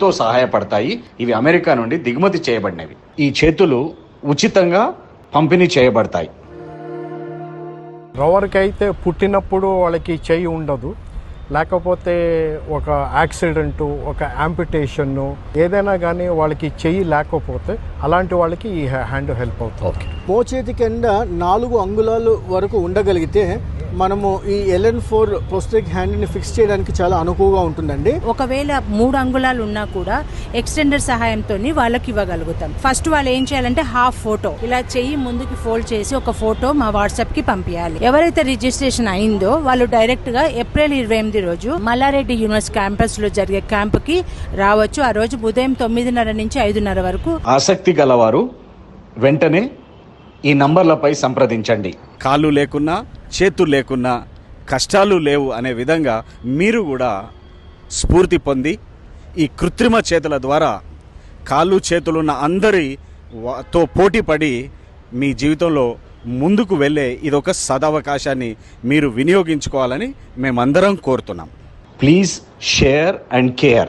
ఎంతో సహాయపడతాయి. ఇవి అమెరికా నుండి దిగుమతి చేయబడినవి. ఈ చేతులు ఉచితంగా పంపిణీ చేయబడతాయి. రవర్కి అయితే పుట్టినప్పుడు వాళ్ళకి చెయ్యి ఉండదు. లేకపోతే ఒక యాక్సిడెంట్ ఒక యాంపిటేషన్ ఏదైనా కానీ వాళ్ళకి చెయ్యి లేకపోతే అలాంటి వాళ్ళకి ఈ హ్యాండ్ హెల్ప్ అవుతుంది. మోచేతి కింద నాలుగు అంగుళాలు వరకు ఉండగలిగితే మనము ఈ ఎల్ఎన్ ఫోర్ ప్రొస్టెక్ హ్యాండ్ని ఫిక్స్ చేయడానికి చాలా అనుకువగా ఉంటుందండి. ఒకవేళ మూడు అంగుళాలు ఉన్నా కూడా ఎక్స్టెండర్ సహాయంతో వాళ్ళకి ఇవ్వగలుగుతాం. ఫస్ట్ వాళ్ళు ఏం చేయాలంటే హాఫ్ ఫోటో ఇలా చెయ్యి ముందుకి ఫోల్డ్ చేసి ఒక ఫోటో మా వాట్సాప్కి పంపించాలి ఎవరైతే రిజిస్ట్రేషన్ అయిందో వాళ్ళు డైరెక్ట్గా ఏప్రిల్ ఇరవై ఎనిమిది రోజు మల్లారెడ్డి యూనివర్సిటీ క్యాంపస్లో జరిగే క్యాంప్కి రావచ్చు. ఆ రోజు ఉదయం తొమ్మిదిన్నర నుంచి ఐదున్నర వరకు. ఆసక్తి గలవారు వెంటనే ఈ నంబర్లపై సంప్రదించండి. కాళ్ళు లేకున్నా చేతులు లేకున్నా కష్టాలు లేవు అనే విధంగా మీరు కూడా స్ఫూర్తి పొంది ఈ కృత్రిమ చేతుల ద్వారా కాళ్ళు చేతులున్న అందరి వా- తో మీ జీవితంలో ముందుకు వెళ్ళే ఇదొక సదవకాశాన్ని మీరు వినియోగించుకోవాలని మేమందరం కోరుతున్నాం. Please share and care